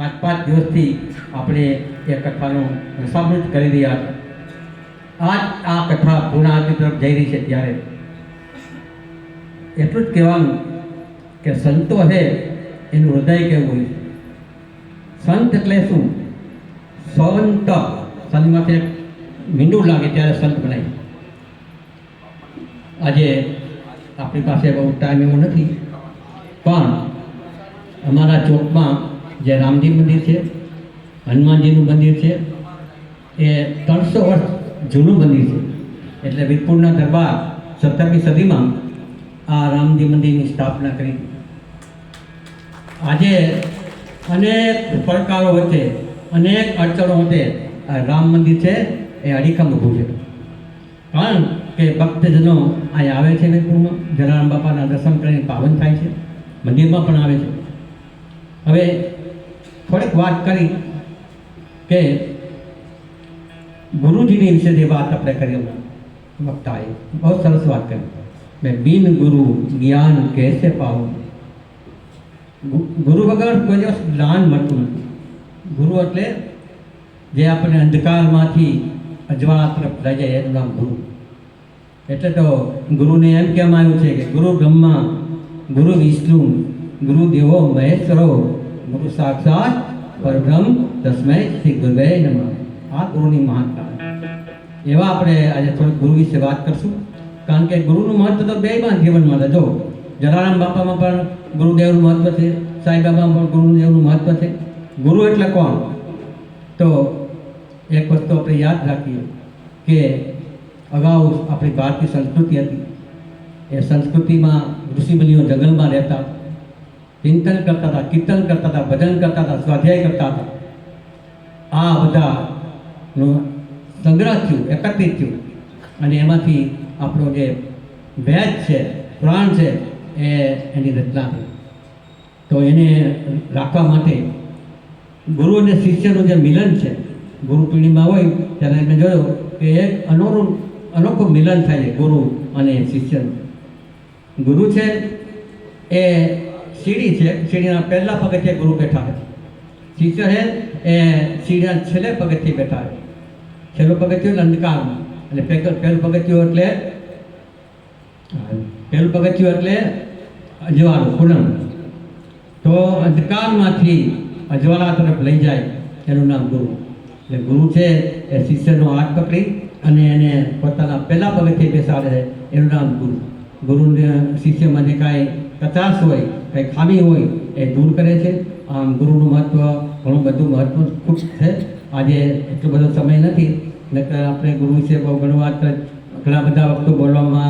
પાંચ પાંચ દિવસથી આપણે એ કથાનો રસામૃત કરી રહ્યા હતા આજ આ કથા પૂર્ણાવતિ તરફ જઈ રહી છે ત્યારે. એટલું જ કહેવાનું કે સંતો છે એનું હૃદય કેવું હોય સંત એટલે શું? સંત. સંતમાંથી મીંડું લાગે ત્યારે સંત બનાય. આજે આપણી પાસે બહુ ટાઈમ એવો નથી. પણ અમારા ચોકમાં જે રામજી મંદિર છે, હનુમાનજીનું મંદિર છે, એ ત્રણસો વર્ષ જૂનું મંદિર છે. એટલે વિરપુરના દરબાર સત્તરમી સદીમાં આ રામજી મંદિરની સ્થાપના કરી. આજે અનેક પડકારો વચ્ચે અનેક અડચણો વચ્ચે આ રામ મંદિર છે, એ અડીખમ ઊભું છે. કારણ કે ભક્તજનો અહીં આવે છે વિરપુરમાં, જલારામ બાપાના દર્શન કરીને પાવન થાય છે, મંદિરમાં પણ આવે છે. હવે થોડીક વાત કરી કે ગુરુજીની વિશે જે વાત આપણે કરી વક્તાએ, બહુ સરસ વાત કરી. મેં બિન ગુરુ જ્ઞાન કેસે પાવું ગુરુ વગર કોઈ દિવસ જ્ઞાન મળતું નથી. ગુરુ એટલે જે આપણને અંધકારમાંથી અજવાળા તરફ લઈ જાય, એનું નામ ગુરુ. એટલે તો ગુરુને એમ કહેવામાં આવ્યું છે કે ગુરુ બ્રહ્મા, ગુરુ વિષ્ણુ, ગુરુ દેવો મહેશ્વરો ગુરુ સાક્ષાત પરબ્રહ્મ તસ્મય શ્રી ગુરવે નમ આ ગુરુની મહાનતા એવા આપણે આજે થોડીક ગુરુ વિશે વાત કરશું કારણ કે ગુરુનું મહત્વ તો બેમાં જીવનમાં જો જલારામ બાપામાં પણ ગુરુદેવનું મહત્વ છે સાંઈબાબામાં પણ ગુરુદેવનું મહત્વ છે। ગુરુ એટલે કોણ? તો એક વસ્તુ આપણે યાદ રાખીએ કે અગાઉ આપણી ભારતીય સંસ્કૃતિ હતી. એ સંસ્કૃતિમાં ઋષિમુનિઓ જંગલમાં રહેતા. ચિંતન કરતા હતા કીર્તન કરતા હતા ભજન કરતા હતા સ્વાધ્યાય કરતા હતા આ બધાનું સંગ્રહ થયું એકત્રિત થયું અને એમાંથી આપણો જે વેદ છે પ્રાણ છે એ એની રચના થઈ તો એને રાખવા માટે ગુરુ અને શિષ્યનું જે મિલન છે ગુરુ પૂર્ણિમા હોય ત્યારે મેં જોયું કે એક અનોરું અનોખું મિલન થાય છે ગુરુ અને શિષ્યનું ગુરુ છે એ સીડી છે, સીડીના પહેલા પગથિયે ગુરુ બેઠા છે શિષ્ય છે એ સીડીના છેલ્લે પગથિયે બેઠા છે છેલ્લું પગથિયું અંધકારમાં પહેલું પહેલું પગથિયું એટલે પહેલું પગથિયું એટલે અજવાળું, પૂનમ. તો અંધકારમાંથી અજવાળા તરફ લઈ જાય, એનું નામ ગુરુ. એટલે ગુરુ છે, એ શિષ્યનો હાથ પકડી અને એને પોતાના પહેલા પગથિયે બેસાડે એનું નામ ગુરુ. ગુરુને શિષ્યમાં જે કાંઈ કચાશ હોય, કંઈ ખામી હોય, એ દૂર કરે છે. આમ ગુરુનું મહત્વ, ઘણું બધું મહત્વ ખૂબ છે. આજે એટલો બધો સમય નથી નકર આપણે ગુરુ વિશે બહુ ઘણું વાત. ઘણા બધા વખતો બોલવામાં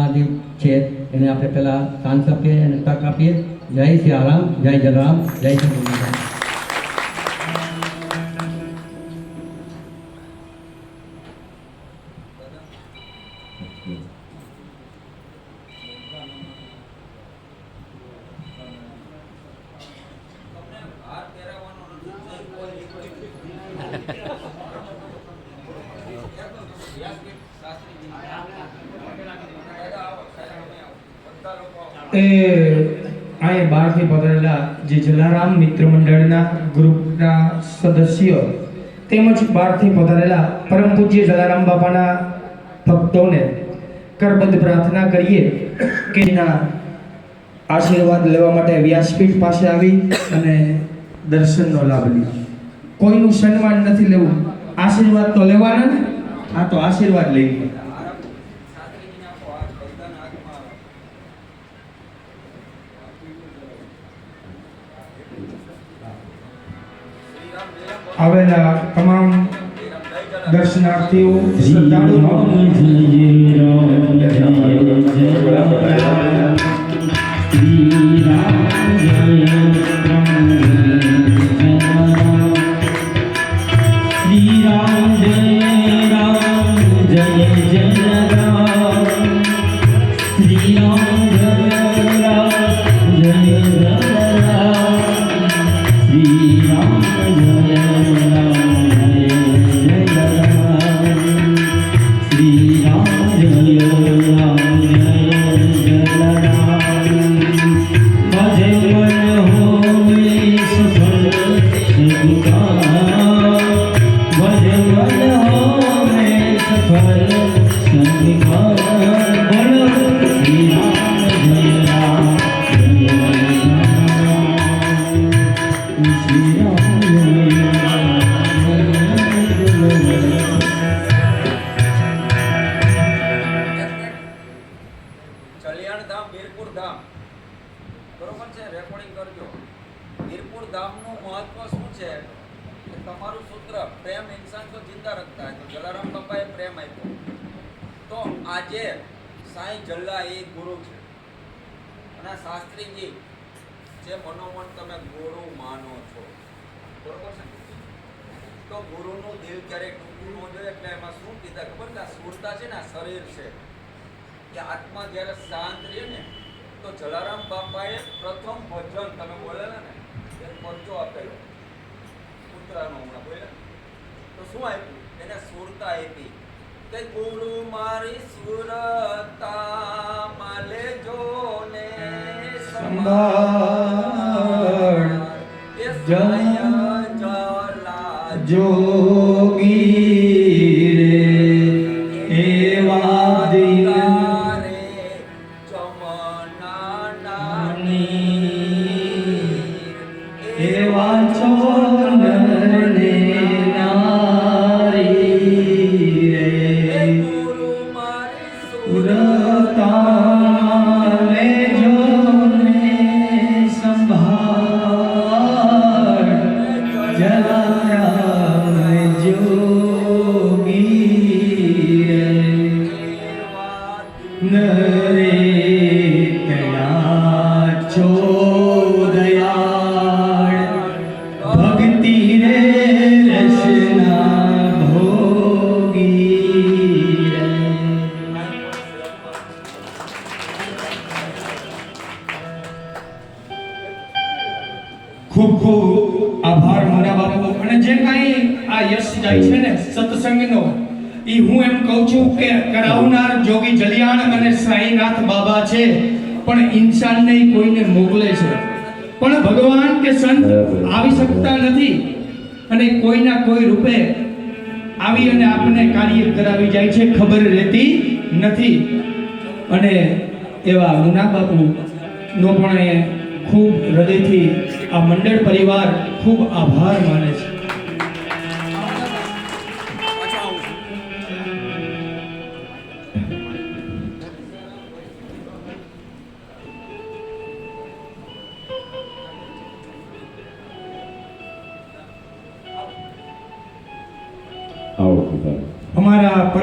છે, એને આપણે પહેલાં ચાન્સ આપીએ અને તક આપીએ. જય આરામ જય જલારામ, જય શ્રી એ અહીં બહારથી પધારેલા જે જલારામ મિત્ર મંડળના ગ્રુપના સદસ્યો, તેમજ બહારથી પધારેલા પરમ પૂજ્ય જલારામ બાપાના ભક્તોને કરબદ્ધ પ્રાર્થના કરીએ કે એના આશીર્વાદ લેવા માટે વ્યાસપીઠ પાસે આવી અને દર્શનનો લાભ લે કોઈનું સન્માન નથી લેવું. આશીર્વાદ તો લેવાના ને આ તો આશીર્વાદ લે. આવેલા તમામ દર્શનાર્થીઓ, શ્રદ્ધાળુઓ કે ગુરુ મારી સુરતા માલે જો ને સંભાળ જય જોગી ઇન્સાનને નહીં કોઈને મોકલે છે. પણ ભગવાન કે સંત આવી શકતા નથી. અને કોઈના કોઈ રૂપે આવી અને આપને કાર્ય કરાવી જાય છે ખબર રહેતી નથી. અને એવા મુના બાપુ નો પણ એ ખૂબ હૃદયથી આ મંડળ પરિવાર ખૂબ આભાર માને છે.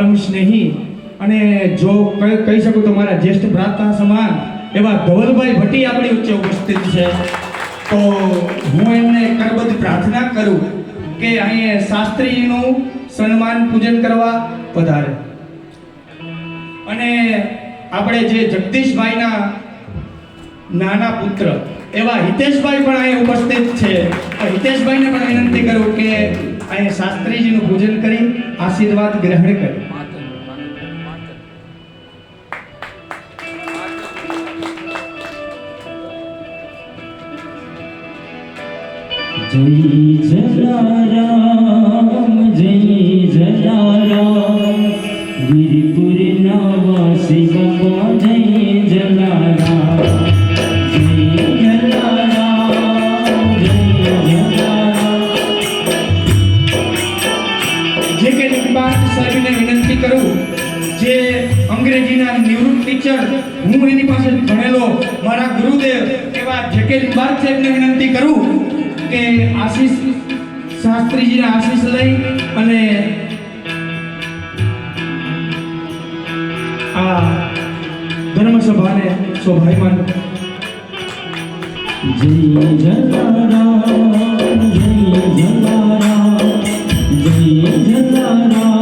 અમારા નહીં. અને જો કહી કહી શકું તો મારા જ્યેષ્ઠ ભ્રાતા સમાન એવા ધવલભાઈ ભટ્ટી આપણી વચ્ચે ઉપસ્થિત છે. તો હું એમને કરબદ્ધ પ્રાર્થના કરું કે અહીંયા શાસ્ત્રીજીનું સન્માન પૂજન કરવા પધારે અને આપણે જે જગદીશભાઈના નાના પુત્ર એવા હિતેશભાઈ પણ અહીંયા ઉપસ્થિત છે. હિતેશભાઈને પણ વિનંતી કરું કે અહીંયા શાસ્ત્રીજીનું પૂજન કરી આશીર્વાદ ગ્રહણ કરે. જય જય જલારામ ગિરિપુર નાવાસી બાપા જય જલારામ સાહેબને વિનંતી કરું, જે અંગ્રેજીના નિવૃત્ત ટીચર હું એની પાસે ભણેલો, મારા ગુરુદેવ, એવા જે કે નિકબાત સાહેબને વિનંતી કરું કે આશીષ શાસ્ત્રીજીના આશીષ લઈ અને આ ધર્મસભાને શોભાયમાન. જય જતારા જય જતારા જય જલારામ.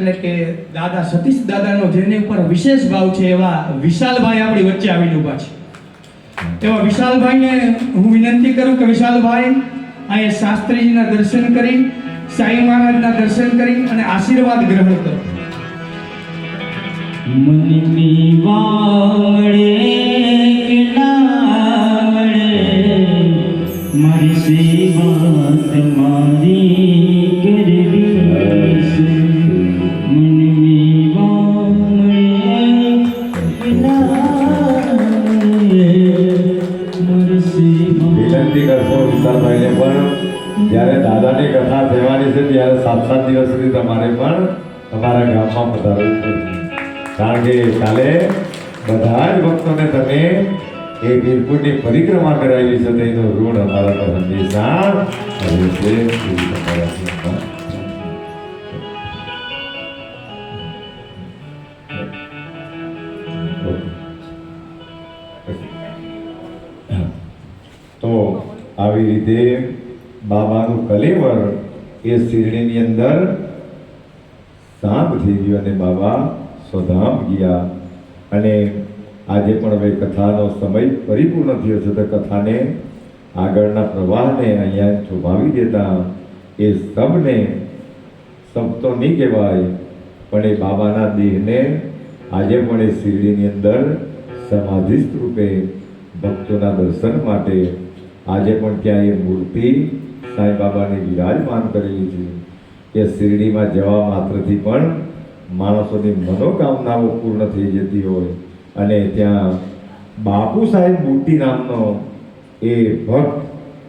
એટલે કે દાદા સતીશ દાદાનો જેની ઉપર વિશેષ ભાવ છે એવા વિશાલભાઈ આપણી વચ્ચે આવીને ઊભા છે. એવા વિશાલભાઈને હું વિનંતી કરું કે વિશાલભાઈ અહીંયા શાસ્ત્રીજીના દર્શન કરી, સાઈ મહારાજના દર્શન કરી અને આશીર્વાદ ગ્રહણ કરો. મનની વાળે મારી પરિક્રમા કરાવી છે તેનું ઋણ અમારા પર હંમેશા રહે છે એવી તમારા. તો આવી રીતે બાબાનું કલેવર એ શિરડીની અંદર શાંત થઈ ગયું અને બાબા સ્વધામ ગયા અને આજે પણ હવે કથાનો સમય પરિપૂર્ણ થયો છે તો કથાને આગળના પ્રવાહને અહીંયા છુપાવી દેતા એ સબને સબ તો નહીં કહેવાય, પણ એ બાબાના દેહને આજે પણ એ શિરડીની અંદર સમાધિસ્થ રૂપે ભક્તોના દર્શન માટે આજે પણ ત્યાં એ મૂર્તિ સાંઈ બાબાની વિરાજમાન કરેલી છે. કે શિરડીમાં જવા માત્રથી પણ માણસોની મનોકામનાઓ પૂર્ણ થઈ જતી હોય. અને ત્યાં બાપુ સાહેબ મૂર્તિ નામનો એ ભક્ત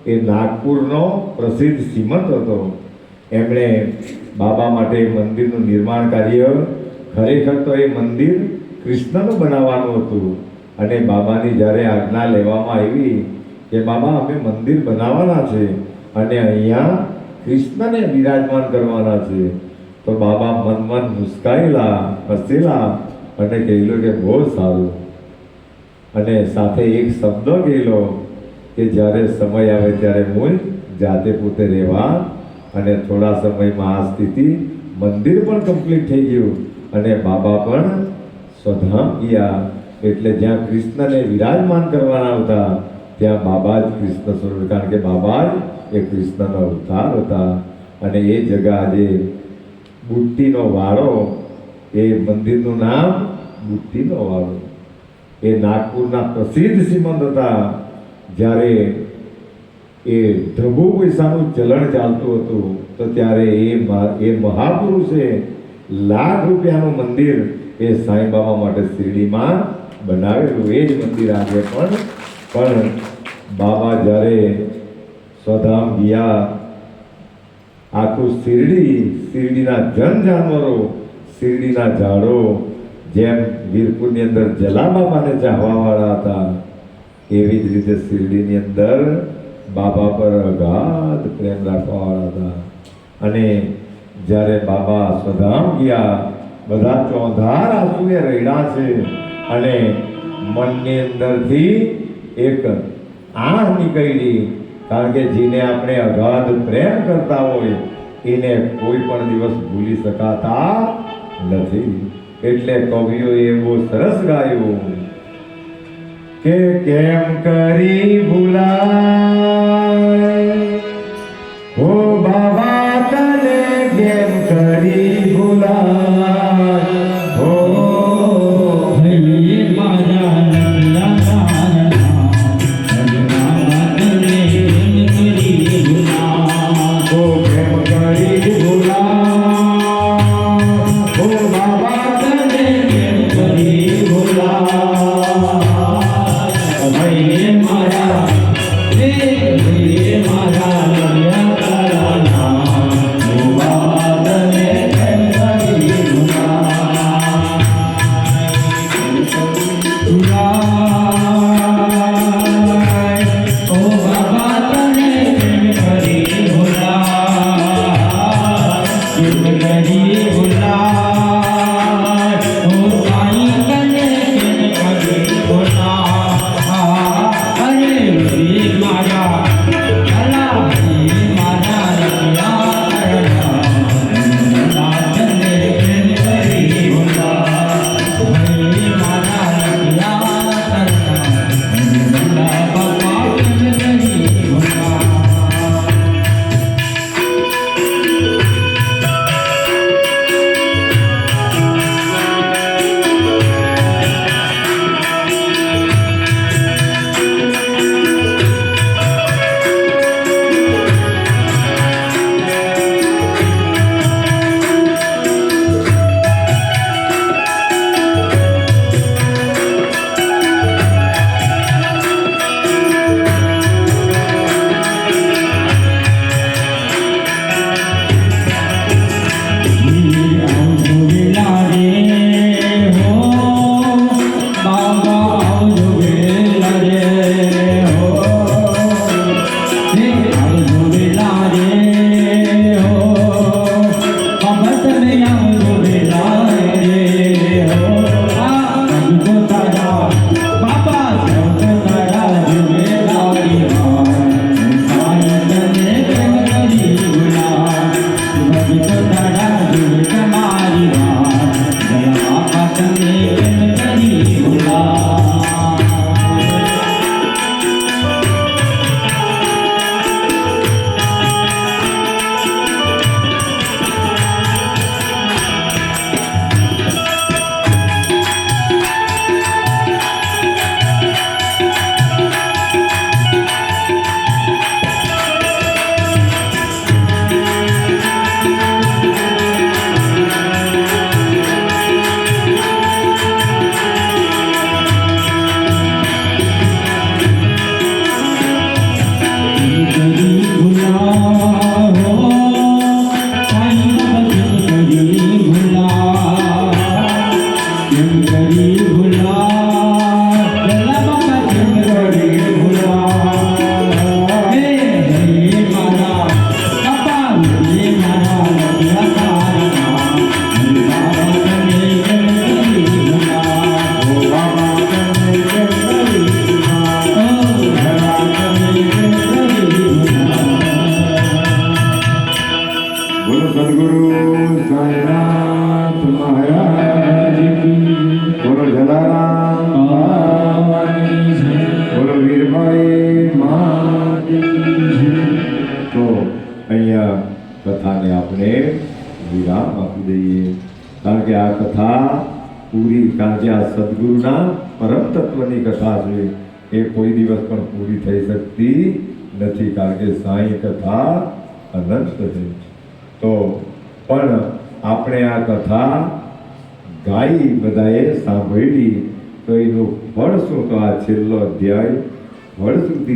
એ નાગપુરનો પ્રસિદ્ધ શ્રીમંત હતો. એમણે બાબા માટે મંદિરનું નિર્માણ કાર્ય ખરેખર તો એ મંદિર કૃષ્ણનું બનાવવાનું હતું અને બાબાની જ્યારે આજ્ઞા લેવામાં આવી કે બાબા, અમે મંદિર બનાવવાના છે અને અહીંયા કૃષ્ણને વિરાજમાન કરવાના છે, તો બાબા મન મન મુસ્કાયેલા, હસેલા અને કહેલું કે બહુ સારું. અને સાથે એક શબ્દ કહેલો કે જ્યારે સમય આવે ત્યારે હું જાતે પોતે રહેવા અને થોડા સમયમાં આ સ્થિતિ મંદિર પણ કમ્પ્લીટ થઈ ગયું અને બાબા પણ સ્વધામ ગયા. એટલે જ્યાં કૃષ્ણને વિરાજમાન કરવાના હતા, ત્યાં બાબા જ કૃષ્ણ સ્વરૂપ, કારણ કે બાબા જ એ કૃષ્ણનો અવતાર હતા. અને એ જગા આજે બુટ્ટીનો વાળો એ મંદિરનું નામ બુટ્ટીનો વાળો એ નાગપુરના પ્રસિદ્ધ શ્રીમંત હતા. જ્યારે એ ધ્રભુ પૈસાનું ચલણ ચાલતું હતું, તો ત્યારે એ એ મહાપુરુષે લાખ રૂપિયાનું મંદિર એ સાંઈ બાબા માટે શિરડીમાં બનાવેલું. એ જ મંદિર આજે પણ પણ બાબા જ્યારે સ્વધામ ગયા, આખું શિરડી, શિરડીના જન જાનવરો, શિરડીના ઝાડો જેમ વીરપુરની અંદર જલાબાબાને ચાહવાવાળા હતા, એવી જ રીતે શિરડીની અંદર બાબા પર અગાધ પ્રેમ રાખવાવાળા હતા. અને જ્યારે બાબા સ્વધામ ગયા, બધા ચોંધાર આંસુએ રડ્યા છે અને મનની અંદરથી એક આહ નીકળી, કારણ કે જેને આપણે અગાધ પ્રેમ કરતા હોય, એને કોઈ પણ દિવસ ભૂલી શકાતા નથી. એટલે કવિઓએ બહુ સરસ ગાયું કે કેમ કરી ભૂલાય? કેમ કરી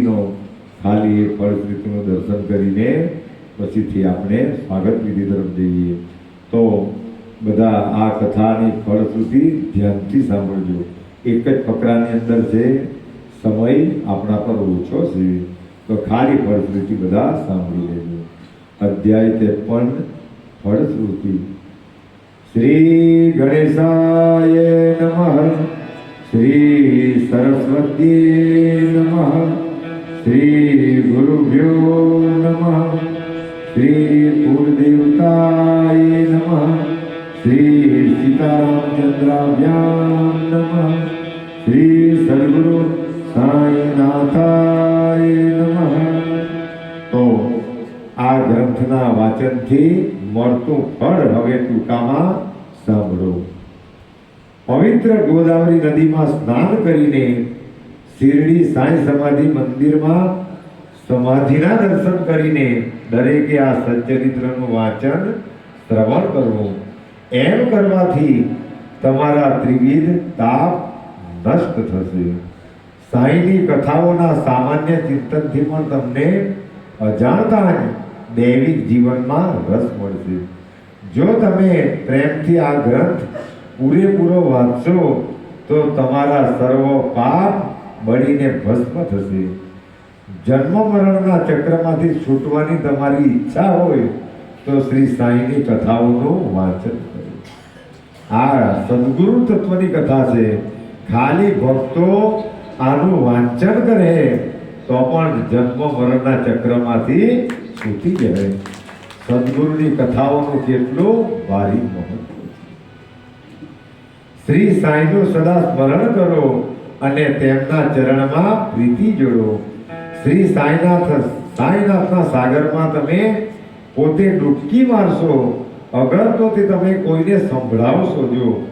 ફળશ્રુતિનો ખાલી એ પરિસ્થિતિનું દર્શન કરીને પછીથી આપણે સ્વાગત વિધિ તરફ જઈએ. તો બધા આ કથાની ફળશ્રુતિ ધ્યાનથી સાંભળજો. એક જ ફકરાની અંદર છે, સમય આપણા પર ઓછો છે. તો ખાલી ફળશ્રુતિ બધા સાંભળી લેજો. અધ્યાય ત્રેપન, ફળશ્રુતિ. શ્રી ગણેશાય નમઃ. શ્રી સરસ્વતી નમઃ. શ્રી ગુરુભ્યો નમઃ. શ્રી કુળદેવતાય નમઃ. શ્રી સીતારામચંદ્રાભ્યામ નમઃ. શ્રી સદગુરુ સાંઈનાથાય નમઃ. તો આ ગ્રંથના વાચનથી મળતું ફળ હવે ટૂંકામાં સાંભળો. પવિત્ર ગોદાવરી નદીમાં સ્નાન કરીને શિરડી સાંઈ સમાધિ મંદિરમાં સમાધિના દર્શન કરીને દરેકે આ સચ્ચરિત્રનું વાંચન શ્રવણ કરવું. એમ કરવાથી તમારા ત્રિવિધ તાપ નષ્ટ થશે. સાંઈની કથાઓના સામાન્ય ચિંતનથી પણ તમને અજાણતા દૈવિક જીવનમાં રસ મળશે. જો તમે પ્રેમથી આ ગ્રંથ પૂરેપૂરો વાંચશો, તો તમારા સર્વ પાપ બળીને ભસ્મ થશે. જન્મ મરણના ચક્રમાંથી છૂટવાની તમારી ઈચ્છા હોય તો શ્રી સાંઈની કથાઓનું વાંચન કરો. આ સદગુરુ તત્વની કથા છે. ખાલી ભક્તો આનું વાંચન કરે તો પણ જન્મ મરણના ચક્રમાંથી છૂટી જાય. સદગુરુની કથાઓનું કેટલું ભારી મહત્વ શ્રી સાંઈનું સદા સ્મરણ કરો. અને તેમના ચરણમાં પ્રીતિ જોડો. શ્રી સાંઈનાથ, સાંઈનાથના સાગરમાં તમે પોતે ડૂબકી મારશો. અગર તો તે તમે કોઈને સંભળાવશો જો.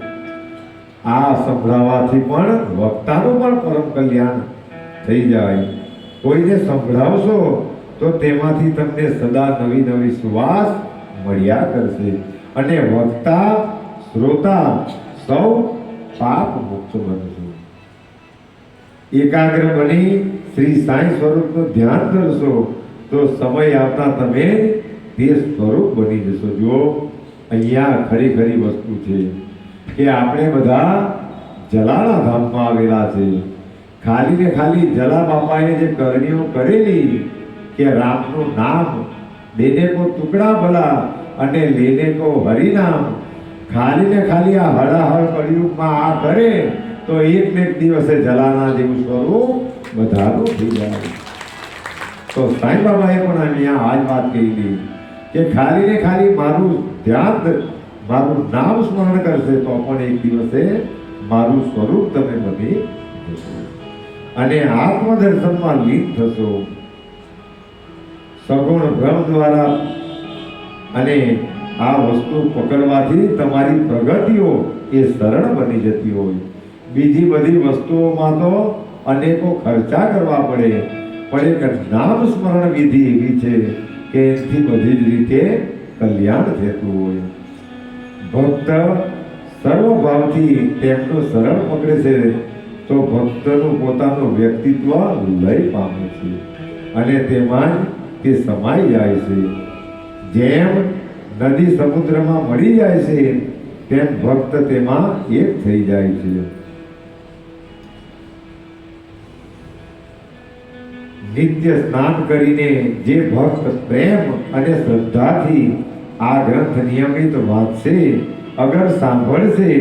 આ સંભળાવવાથી પણ વક્તાનું પણ પરમ કલ્યાણ થઈ જાય. કોઈને સંભળાવશો તો તેમાંથી તમને સદા નવી નવી સુવાસ મળ્યા કરશે. અને વક્તા, શ્રોતા સૌ પાપ મુક્ત બનશે. એકાગ્ર બની શ્રી સાંઈ સ્વરૂપનું ધ્યાન કરશો, તો સમય આવતા તમે તે સ્વરૂપ બની જશો. જો અહીંયા ખરી ખરી વસ્તુ છે કે આપણે બધા જલાના ધામમાં આવેલા છે. ખાલી ને ખાલી જલા બાપાએ જે કરણીઓ કરેલી કે રામનું નામ દેને કો ટુકડા ભલા અને લેને કો હરિનામ, ખાલી ને ખાલી આ હળાહળ કળિયુગમાં આ કરે તો એક એક દિવસે જલાના જેવું સ્વરૂપ વધારો થઈ જાય. તો સાંઈ બાબાએ પણ અહીંયા આ જ વાત કહી કે ખાલી ને ખાલી મારું ધ્યાન મારું નામ સ્મરણ કરશે તો પણ એક દિવસે મારું સ્વરૂપ તમે બની અને આત્મદર્શનમાં લીન થશો. સગુણ ભ્રમ દ્વારા અને આ વસ્તુ પકડવાથી તમારી પ્રગતિઓ એ સરળ બની જતી હોય. બીજી બધી વસ્તુઓમાં તો અનેકો ખર્ચા કરવા પડે. પણ એક નામ સ્મરણ વિધિ એવી છે કે એથી બધી જ રીતે કલ્યાણ થતું હોય. ભક્ત સર્વભાવથી તેમનો સરળ પકડે છે, તો ભક્તનું પોતાનું વ્યક્તિત્વ લય પામે છે અને તેમાં તે સમાઈ જાય છે. જેમ નદી સમુદ્રમાં મળી જાય છે, તેમ ભક્ત તેમાં એક થઈ જાય છે. નિત્ય સ્નાન કરીને જે ભક્ત પ્રેમ અને શ્રદ્ધાથી આ ગ્રંથ નિયમિત વાંચશે, અગર સાંભળશે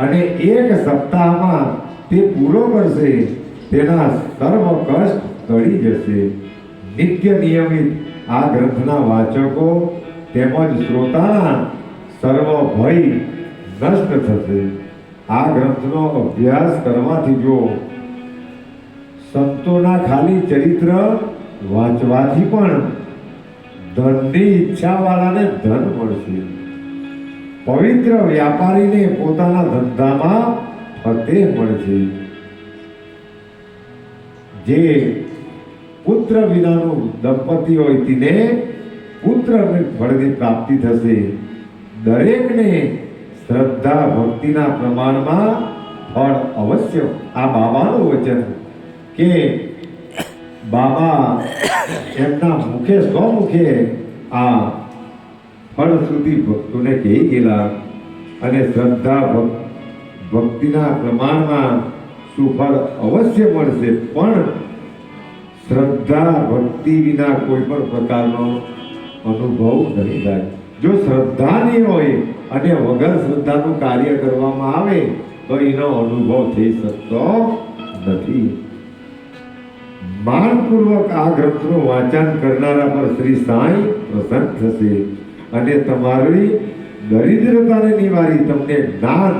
અને એક સપ્તાહમાં તે પૂરો કરશે, તેના સર્વ કષ્ટ ટળી જશે. નિત્ય નિયમિત આ ગ્રંથના વાચકો તેમજ શ્રોતાના સર્વ ભય નષ્ટ થશે. આ ગ્રંથનો અભ્યાસ કરવાથી જો સંતોના ખાલી ચરિત્ર વાંચવાથી પણ ધનની ઈચ્છાવાળાને ધન મળશે. પવિત્ર વ્યાપારીને પોતાના ધંધામાં ફતેહ મળશે. જે પુત્ર વિનાનું દંપતી હોય તેને પુત્ર ફળની પ્રાપ્તિ થશે. દરેકને શ્રદ્ધા ભક્તિના પ્રમાણમાં ફળ અવશ્ય આ બાબાનું વચન. કે બાબા એમના મુખે સ્વમુખે આ ફળ સુધી ભક્તોને કહી ગયેલા અને શ્રદ્ધા ભક- ભક્તિના પ્રમાણમાં સુફળ અવશ્ય મળશે. પણ શ્રદ્ધા ભક્તિ વિના કોઈ પણ પ્રકારનો અનુભવ નહીં થાય. જો શ્રદ્ધા નહીં હોય અને વગર શ્રદ્ધાનું કાર્ય કરવામાં આવે તો એનો અનુભવ થઈ શકતો નથી. માનપૂર્વક આ ગ્રંથનું વાંચન કરનારા પર શ્રી સાંઈ પ્રસન્ન થશે અને તમારી દરિદ્રતાને નિવારી તમને જ્ઞાન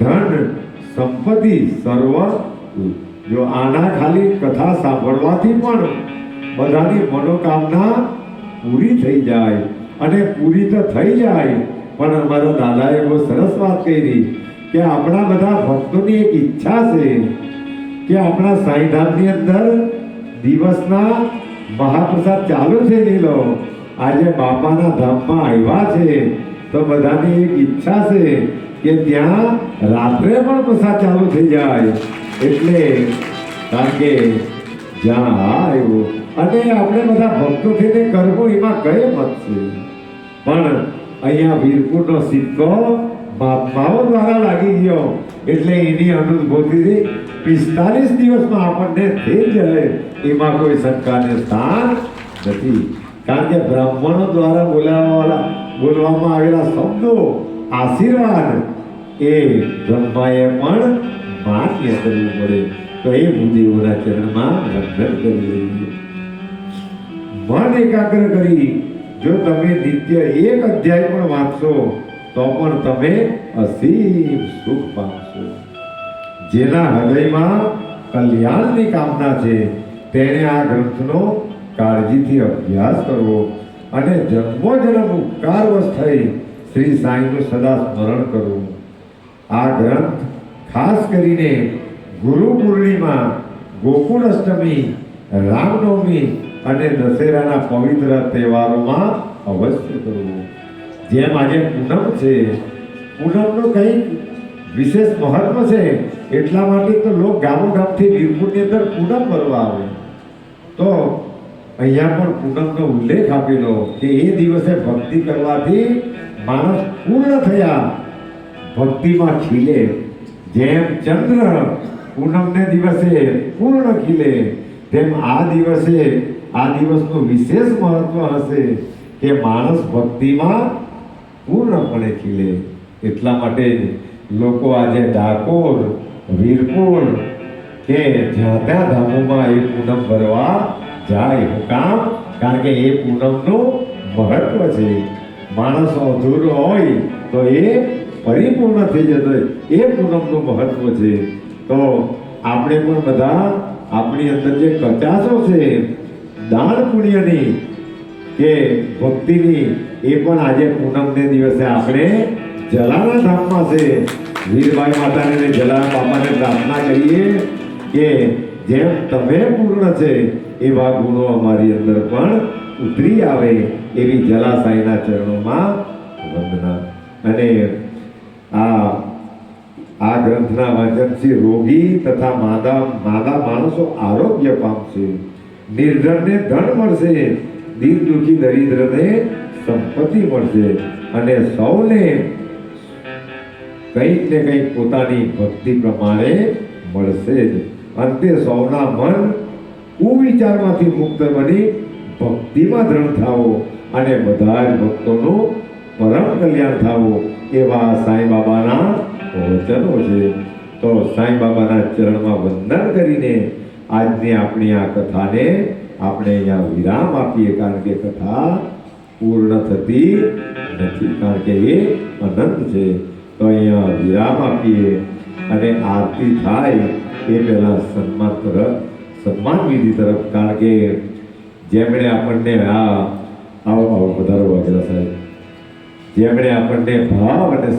ધન, સંપત્તિ સર્વ જો આના ખાલી કથા સાંભળવાથી પણ બધાની મનોકામના પૂરી થઈ જાય અને પૂરી તો થઈ જાય, પણ અમારા દાદાએ બહુ સરસ વાત કરી કે આપણા બધા ભક્તોની એક ઈચ્છા છે કે આપણા સાંઈધામની અંદર દિવસના મહાપ્રસાદ ચાલુ છે નીલો આજે બાપાના ધામમાં આવ્યા છે. તો બધાની એક ઈચ્છા છે કે ત્યાં રાત્રે પણ પ્રસાદ ચાલુ થઈ જાય. એટલે કારણ કે જ્યાં આવ્યો. અને આપણે બધા ભક્તો થઈને કરવું એમાં કઈ મત છે? પણ અહીંયા વીરપુરનો સિક્કો મહાત્માઓ દ્વારા લાગી ગયો. એટલે એની અનુભૂતિ પિસ્તાલીસ દિવસમાં આપણને તે જાય એમાં કોઈ શંકાને સ્થાન નથી. કારણ કે બ્રાહ્મણો દ્વારા બોલાવવાના બોલવામાં આવેલા શબ્દો, આશીર્વાદ, એ બ્રહ્માએ પણ માન્ય કરવું પડે. તો એ ભૂદેવોના ચરણમાં વંદન કરી લઈએ. મન એકાગ્ર કરી. જો તમે નિત્ય એક અધ્યાય પણ વાંચશો, તો પણ તમે અસીમ સુખ પામશો. જેના હૃદયમાં કલ્યાણની કામના છે, તેણે આ ગ્રંથનો કાળજીથી અભ્યાસ કરવો અને જન્મોજન્મ ઉપકારવશ થઈ શ્રી સાંઈનું સદા સ્મરણ કરવું. આ ગ્રંથ ખાસ કરીને ગુરુ પૂર્ણિમા, ગોકુળ અષ્ટમી, રામનવમી અને દશેરાના પવિત્ર તહેવારોમાં અવશ્ય કરવું. જેમ આજે પૂનમ છે, પૂનમનું કંઈક વિશેષ મહત્વ છે એટલા માટે તો લોક ગામો ગામથી વીરપુરની અંદર પૂનમ ભરવા આવે. તો અહીંયા પણ પૂનમનો ઉલ્લેખ આપેલો કે એ દિવસે ભક્તિ કરવાથી માણસ પૂર્ણ થયા. ભક્તિમાં ખીલે. જેમ ચંદ્ર પૂનમને દિવસે પૂર્ણ ખીલે, તેમ આ દિવસે, આ દિવસનું વિશેષ મહત્વ હશે કે માણસ ભક્તિમાં પૂર્ણપણે ખીલે. એટલા માટે લોકો આજે ડાકોર વીરપુર. કે જ્યાં ત્યાં ધામોમાં એ પૂનમ ભરવા જાય કામ કારણ કે એ પૂનમનું મહત્વ છે. માણસ અધૂરો હોય તો એ પરિપૂર્ણ થઈ જતો એ પૂનમનું મહત્વ છે. તો આપણે પણ બધા આપણી અંદર જે કચાશો છે, દાન પુણ્યની કે ભક્તિની, એ પણ આજે પૂનમને દિવસે આપણે જલાના ધામમાં છે. વીરભાઈ માતાને જલારામ બાપાને પ્રાર્થના કરીએ કે જેમ તમે પૂર્ણ છે એવા ગુણો અમારી અંદર પણ ઉતરી આવે એવી જલાશાયના ચરણોમાં વંદના. અને આ આ ગ્રંથના વાંચનથી રોગી તથા માદા માદા માણસો આરોગ્ય પામશે નિર્ધનને ધન મળશે, દીન દુઃખી દરિદ્રને સંપત્તિ મળશે અને સૌને કંઈક ને કંઈક પોતાની ભક્તિ પ્રમાણે મળશે જ. અંતે સૌના મન કુવિચારમાંથી મુક્ત બની ભક્તિમાં દ્રઢ થાવો અને બધા જ ભક્તોનું પરમ કલ્યાણ થાવો એવા સાંઈ બાબાના વચનો છે. તો સાંઈ બાબાના ચરણમાં વંદન કરીને આજની આપણી આ કથાને આપણે અહીંયા વિરામ આપીએ કારણ કે કથા પૂર્ણ થતી નથી, કારણ કે એ અનંત છે. તો અહીંયા વિરામ આપીએ અને આરતી થાય એ પહેલાં સન્માન તરફ, સન્માન વિધિ તરફ, કારણ કે જેમણે આપણને આ આવો આવો, વધારો વગેરે સાહેબ. જેમણે આપણને ભાવ અને